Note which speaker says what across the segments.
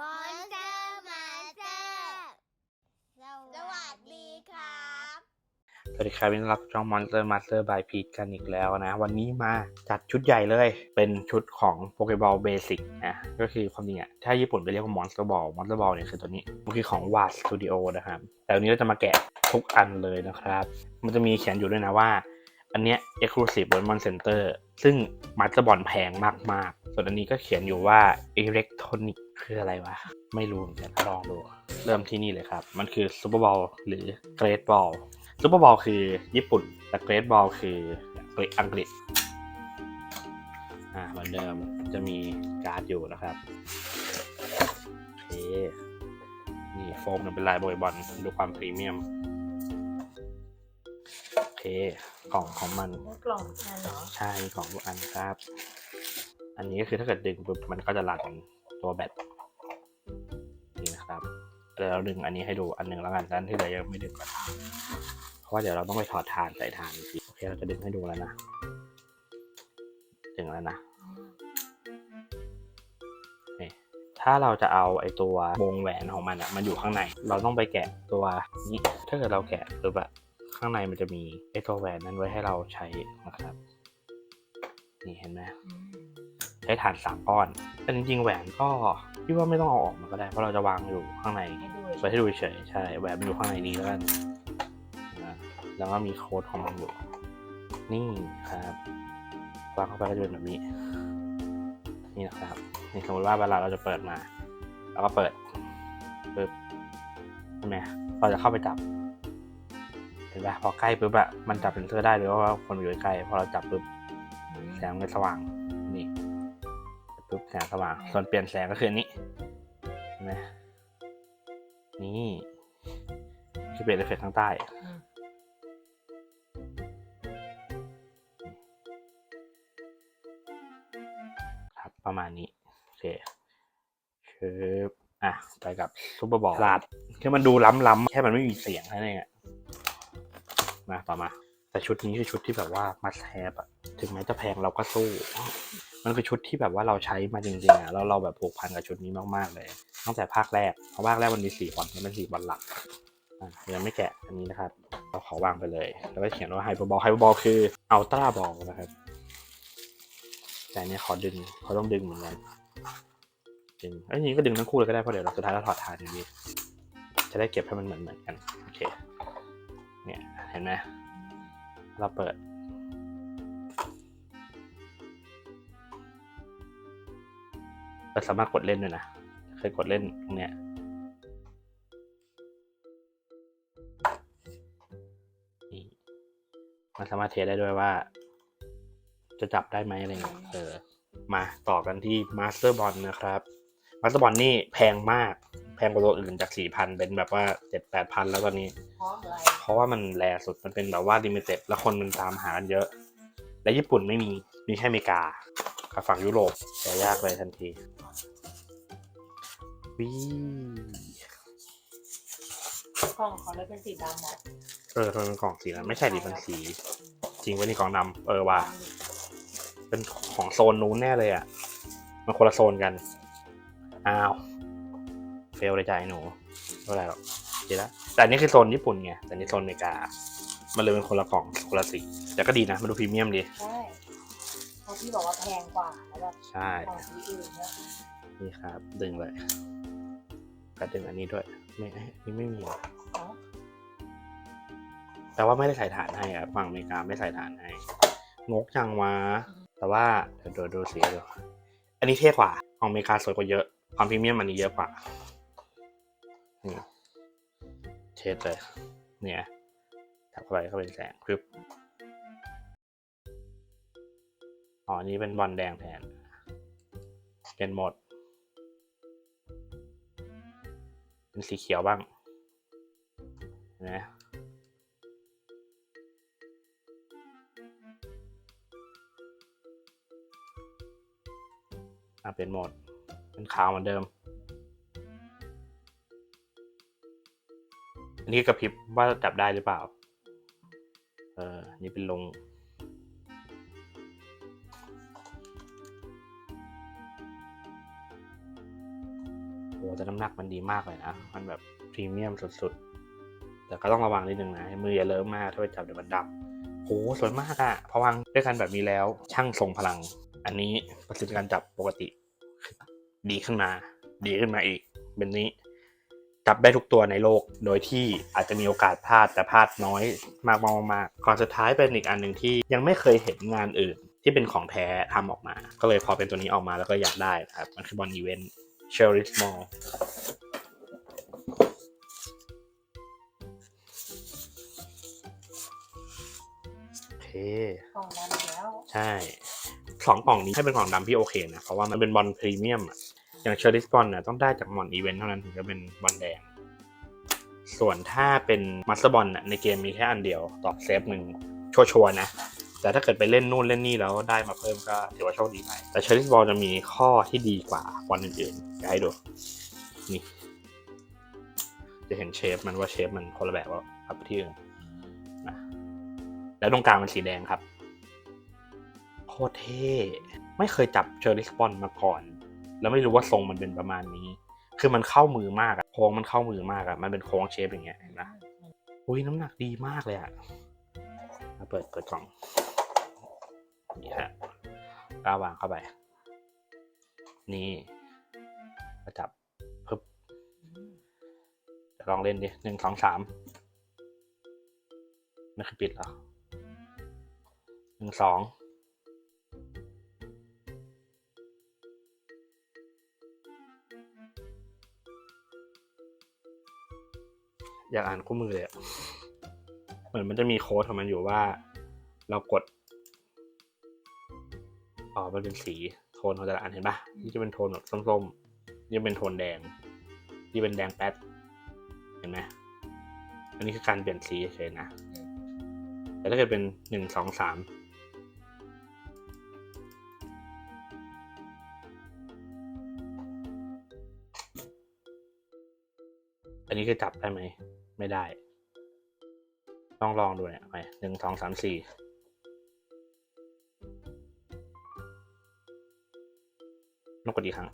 Speaker 1: มอนสเตอร์มาเตอร์สวัสดีครับ
Speaker 2: สวัสดีครับยินดีต้รับช่อง Monster Master by p e t กันอีกแล้วนะ วันนี้มาจัดชุดใหญ่เลย เป็นชุดของ Pokeball Basic นะ ก็คือความจริงอะถ้าญี่ปุ่นไปเรียกว่า Monster Ball Monster Ball เนี่ยคือตัวนี้ มันคือของ WAT Studio นะครับ แต่วันนี้เราจะมาแกะทุกอันเลยนะครับ มันจะมีเขียนอยู่ด้วยนะว่า อันเนี้ย Exclusive บน Mon Center ซึ่ง Master Ball แพงมาก ๆ ส่วนอันนี้ก็เขียนอยู่ว่า Electronic คืออะไรวะ ไม่รู้เหมือนกันลองดู เริ่มที่นี่เลยครับ มันคือ Super Ball หรือ Great Ball ซูเปอร์บอลคือญี่ปุ่น แต่เกร t บอลคืออังกฤษอ่าเหมือนเดิมจะมีการ์ดอยู่นะครับโอเคนี่โฟมเป็นลายโบยบอลดูความพรีเมียม เคกล่องของมัน
Speaker 3: กล่องอันเหรอ
Speaker 2: ใช่มีกล่องทุกอันครับ อันนี้ก็คือถ้าเกิดดึงปุ๊บมันก็จะรันตัวแบตนี่นะครับเดี๋ยวเราดึงอันนี้ให้ดูอันหนึ่งแล้วกันด้านที่เหลือยังไม่ดึงก่อนเพราะว่าเดี๋ยวเราต้องไปถอดฐานใส่ฐานอีกทีโอเคเราจะดึงให้ดูแล้วนะดึงแล้วนะนี่ถ้าเราจะเอาไอตัววงแหวนของมันอะมันอยู่ข้างใน เราต้องไปแกะตัวนี้ถ้าเกิดเราแกะปุ๊บอะ ข้างในมันจะมีไอตัวแหวนนั้นไว้ให้เราใช้นะครับ นี่เห็นไหม
Speaker 3: อืม
Speaker 2: ใช้ฐานสามก้อน แต่จริงๆแหวนก็พี่ว่าไม่ต้องเอาออกมาก็ได้เพราะเราจะวางอยู่ข้างใน
Speaker 3: ให้ดู
Speaker 2: ไว้ให้ดูเฉยๆใช่แหวนมันอยู่ข้างในนี้แล้วกันนะแล้วก็มีโค้ดของมันอยู่ นี่ครับวางเข้าไปก็จะเป็นแบบนี้ นี่นะครับนี่สมมติว่าเวลาเราจะเปิดมาแล้วก็เปิดปึ๊บใช่ไหมเราจะเข้าไปจับ เห็นปะพอใกล้ปุ๊บอะมันจับเป็นเสื้อได้เลยว่าคนอยู่ใกล้ๆพอเราจับปุ๊บแสงมันสว่างนี่ปุ๊บแสงสว่างส่วนเปลี่ยนแสงก็คืออันนี้เห็นไหมนี่คือเปลี่ยนเอฟเฟกต์ข้างใต้
Speaker 3: อืม
Speaker 2: ครับประมาณนี้โอเคชืบอะไปกับซูเปอร์บอลลาดคือมันดูล้ำๆแค่มันไม่มีเสียงแค่นั้นเอง อะมาต่อมา แต่ชุดนี้คือชุดที่แบบว่ามาแทบอะถึงแม้จะแพงเราก็สู้ มันคือชุดที่แบบว่าเราใช้มาจริงๆอะแล้วเราแบบผูกพันกับชุดนี้มากๆเลย ตั้งแต่ภาคแรกเพราะภาคแรกมันมีสี่บอลมันเป็นสี่บอลหลักยังไม่แกะอันนี้นะครับ เราขอวางไปเลย แล้วก็เขียนว่าไฮเปอร์บอลไฮเปอร์บอลคืออัลตร้าบอลนะครับ แต่อันเนี้ยขอดึงเขาต้องดึงเหมือนกันดึงเอ้ยจริงๆก็ดึงทั้งคู่เลยก็ได้เพราะเดี๋ยวเราสุดท้ายเราถอดทานอยู่ดีจะได้เก็บให้มันเหมือนเหมือนๆกัน โอเค เนี่ยเห็นไหมเราเปิด เราสามารถกดเล่นด้วยนะ เคยกดเล่นตรงเนี้ยนี่มันสามารถเทสได้ด้วยว่า จะจับได้ไหมอะไรเงี้ยเออ มาต่อกันที่ Master Ball นะครับ Master Ball นี่แพงมาก แพงกว่าตัวอื่นจาก4,000เป็นแบบว่า7-8,000แล้วตอนนี้
Speaker 3: เพราะอะไร
Speaker 2: เพราะว่ามันแรสุดมันเป็นแบบว่าลิมิเต็ดแล้วคนมันตามหากันเยอะ และญี่ปุ่นไม่มีมีแค่อเมริกากับฝั่งยุโรปแต่ยากเลยทันทีวิ
Speaker 3: กล่องเขาเลยเป็นสีดำเหรอ
Speaker 2: เออทำไมเป็นกล่องสีนั้นไม่ใช่ดิมันสี จริงไว้ในกล่องดำเออว่ะเป็นของโซนนู้นแน่เลยอะมันคนละโซนกันอ้าว เฟลเลยจ้ะไอ้หนูไม่เป็นไรหรอกดีแล้วแต่อันนี้คือโซนญี่ปุ่นไงแต่อันนี่โซนอเมริกา มันเลยเป็นคนละกล่องคนละสีแต่ก็ดีนะมันดูพรีเมียมดี
Speaker 3: ใช่เพราะพี่บอกว่าแพงกว่าแล้วแบบ
Speaker 2: ใช่
Speaker 3: ของที่อื่นเนี่ย
Speaker 2: นี่ครับ ดึงเลยก็ดึงอันนี้ด้วย ไม่เอ้ยนี่ไม่มีเหรอ
Speaker 3: อ๋อ
Speaker 2: แต่ว่าไม่ได้ใส่ฐานให้อะฝั่งอเมริกาไม่ใส่ฐานให้งกจังวะแต่ว่าเดี๋ยวดูดูสีดูอันนี้เท่กว่า ของอเมริกาสวยกว่าเยอะ ความพรีเมียมอันนี้เยอะกว่า นี่เทสเลยเนี่ยทับเข้าไปก็เป็นแสงปึ๊บอ๋ออันนี้เป็นบอลแดงแทน เป็นหมด เป็นสีเขียวบ้างนไหมอะเป็นหมด เป็นขาวเหมือนเดิม นนี้กระพริบว่าจับได้หรือเปล่า เออ นี่เป็นลง โอ้แต่น้ำหนักมันดีมากเลยนะ มันแบบพรีเมียมสุดๆ แต่ก็ต้องระวังนิดนึงนะ มืออย่าเลิมมาก ถ้าไปจับเดี๋ยวมันดับโหสวยมากอะพอวางด้วยกันแบบนี้แล้ว ช่างทรงพลัง อันนี้ประสิทธิการจับปกติ ดีขึ้นมา ดีขึ้นมาอีก เป็นนี้ จับได้ทุกตัวในโลก โดยที่อาจจะมีโอกาสพลาดแต่พลาดน้อยมากมากๆก่อนสุดท้ายเป็นอีกอันหนึ่งที่ยังไม่เคยเห็นงานอื่นที่เป็นของแท้ทำออกมา ก็เลยพอเป็นตัวนี้ออกมาแล้วก็อยากได้นะครับ มันคือบอลอีเวนต์เชอริสมอลโอเค
Speaker 3: กล่องดำอีกแล้ว
Speaker 2: ใช่สองกล่องนี้ให้เป็นกล่องดำพี่โอเคนะ เพราะว่ามันเป็นบอลพรีเมียมอะ อย่างเชอริสบอลน่ะต้องได้จากมอนอีเวนต์เท่านั้นถึงจะเป็นบอลแดง ส่วนถ้าเป็นมาสเตอร์บอลน่ะในเกมมีแค่อันเดียวต่อเซฟหนึ่งชัวร์ๆนะ แต่ถ้าเกิดไปเล่นนู่นเล่นนี่แล้วได้มาเพิ่มก็ถือว่าโชคดีไปแต่เชอริสบอลจะมีข้อที่ดีกว่าบอลอื่นๆอยาให้ดูนี่จะเห็นเชฟมันว่าเชฟมันคนละแบบว่ากับที่อื่นนะแล้วตรงกลางมันสีแดงครับโคตรเท่ไม่เคยจับเชอริสบอลมาก่อน แล้วไม่รู้ว่าทรงมันเป็นประมาณนี้ คือมันเข้ามือมากอะโค้งมันเข้ามือมากอะมันเป็นโค้งเชฟอย่างเงี้ยเห็นปะอุ้ยน้ำหนักดีมากเลยอะมาเปิดเปิดกล่องนี่ฮะก้าวางเข้าไป นี่ก็จับปึ๊บลองเล่นดิหนึ่งสองสามไม่เคยปิดเหรอหนึ่งสอง อยากอ่านคู่มือเลยเหมือนมันจะมีโค้ดของมันอยู่ว่า เรากดอ๋อมันเป็นสีโทนของแต่ละอันเห็นปะนี่จะเป็นโทนแบบส้มๆนี่เป็นโทนแดง นี่เป็นแดงแป๊ดเห็นไหมอันนี้คือการเปลี่ยนสีเฉยนะแต่ถ้าเกิดเป็นหนึ่งสองสาม อันนี้คือจับได้ไหม ไม่ได้ ต้องลองดูเนี่ยไปหนึ่งสองสามสี่นกกดอีกครั้ง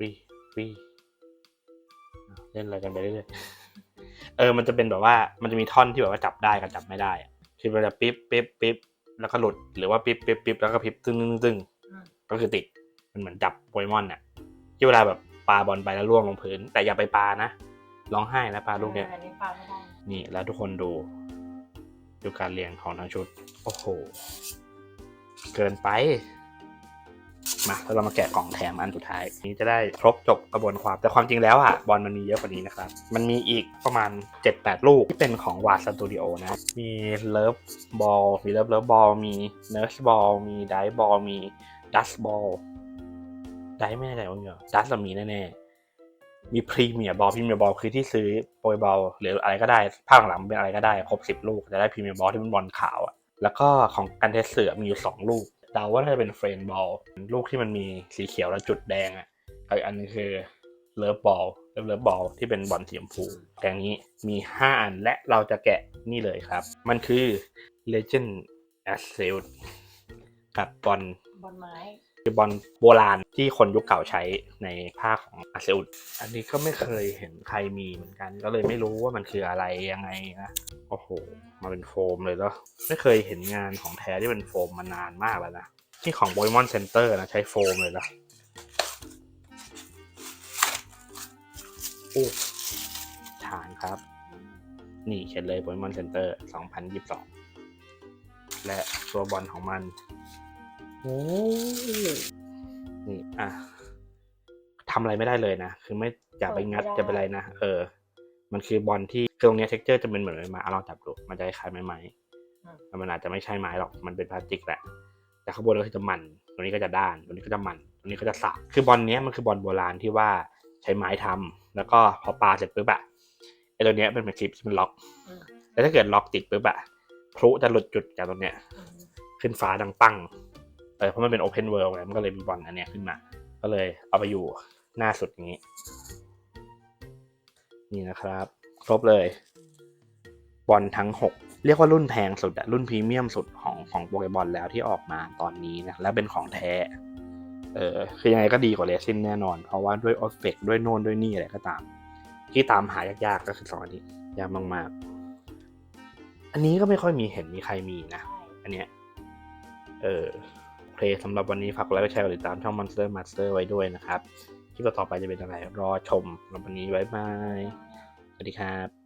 Speaker 2: วีวีเล่นอะไรกันไปเรื่อยๆเออ มันจะเป็นแบบว่า มันจะมีท่อนที่แบบว่าจับได้กับจับไม่ได้ คือมันจะปิ๊บปิ๊บปิ๊บ แล้วก็หลุดหรือว่าปิ๊บปิ๊บปิ๊บแล้วก็พริบตึ้งตึ้งตึ้ง
Speaker 3: อืม
Speaker 2: ก็คือติดมันเหมือนจับโปเกมอนน่ะที่เวลาแบบปาบอลไปแล้วล่วงลงพื้น แต่อย่าไปปานะร้องไห้นะปาลูกเนี้ย
Speaker 3: อันนี้ปลาไม่ได้
Speaker 2: นี่แล้วทุกคนดู ดูการเรียงของทั้งชุด โอ้โห เกินไป มาเรามาแกะกล่องแถมอันสุดท้าย นี้จะได้ครบจบกระบวนความแต่ความจริงแล้วอะบอลมันมีเยอะกว่านี้นะครับ มันมีอีกประมาณ 7-8 ลูกที่เป็นของวาสตูดิโอนะมีเลิฟบอลมีเลิฟเลิฟบอลมีเนิร์สบอลมีไดบอลมีดัสบอลไดไม่แน่ใจว่ามีเหรอดัสมีแน่ๆมีพรีเมียร์บอลพรีเมียร์บอลคือที่ซื้อโปรยบอลหรืออะไรก็ได้ภาคหลังเป็นอะไรก็ได้ครบสิบลูกจะได้พรีเมียร์บอลที่เป็นบอลขาวอะแล้วก็ของกันเทสเสือมีอยู่สองลูก เดาว่าน่าจะเป็นเฟรนบอลลูกที่มันมีสีเขียวแล้วจุดแดงอะอีกอันนึงคือเลิฟบอลเลิฟเลิฟบอลที่เป็นบอลสีชมพูแต่อย่างนี้มีห้าอันและเราจะแกะนี่เลยครับ มันคือ Legend a s s e u t กับบอล
Speaker 3: บอลไม้
Speaker 2: บอลโบราณที่คนยุคเก่าใช้ในภาคของอาเซอุดอันนี้ก็ไม่เคยเห็นใครมีเหมือนกัน ก็เลยไม่รู้ว่ามันคืออะไรยังไงนะ โอ้โห มาเป็นโฟมเลยแล้วไม่เคยเห็นงานของแท้ที่เป็นโฟมมานานมากแล้วนะ ที่ของ b o y m o n Center นะใช้โฟมเลยละโอ้ฐานครับ นี่เขียนเลย b o y m o n Center 2022 และตัวบอลของมัน โอ้นี่อะทำอะไรไม่ได้เลยนะ คือไม่อย่าไปงัดจะเป็นไรนะ เออ มันคือบอลที่คือตรงเนี้ยเท็กเจอร์จะเป็นเหมือนไม้ไม้อะลองจับดู มันจะคล้ายๆไม้ไม้แต่มันอาจจะไม่ใช่ไม้หรอก มันเป็นพลาสติกแหละ แต่ข้างบนก็คือจะมัน ตรงนี้ก็จะด้าน ตรงนี้ก็จะมัน ตรงนี้ก็จะสักคือบอลเนี้ยมันคือบอลโบราณที่ว่าใช้ไม้ทำแล้วก็พอปาเสร็จปุ๊บอะไอ้ตัวเนี้ยเป็นเหมือนคลิปที่มันล็อก
Speaker 3: อืม
Speaker 2: แล้วถ้าเกิดล็อกติดปุ๊บอะพลุจะหลุดจุดจากตรงเนี้ย
Speaker 3: อืม
Speaker 2: ขึ้นฟ้าดังปั้งเออเพราะมันเป็นโอเพนเวิลด์ไงมันก็เลยมีบอลอันเนี้ยขึ้นมา ก็เลยเอาไปอยู่หน้าสุดนี้ นี่นะครับ ครบเลย บอลทั้งหกเรียกว่ารุ่นแพงสุดอะรุ่นพรีเมียมสุดของของโปเกมอนแล้วที่ออกมาตอนนี้นะแล้วเป็นของแท้ เออคือยังไงก็ดีกว่าเลซินแน่นอน เพราะว่าด้วยออฟเฟกด้วยโน่นด้วยนี่อะไรก็ตาม ที่ตามหายากๆก็คือสองอันนี้ยากมากๆ อันนี้ก็ไม่ค่อยมีเห็นมีใครมีนะ อันเนี้ย เออ โอเคสำหรับวันนี้ฝากไลค์แชร์กดติดตามช่อง Monster Master ไว้ด้วยนะครับ คลิปต่อไปจะเป็นอะไรรอชมสำหรับวันนี้ไว้บาย สวัสดีครับ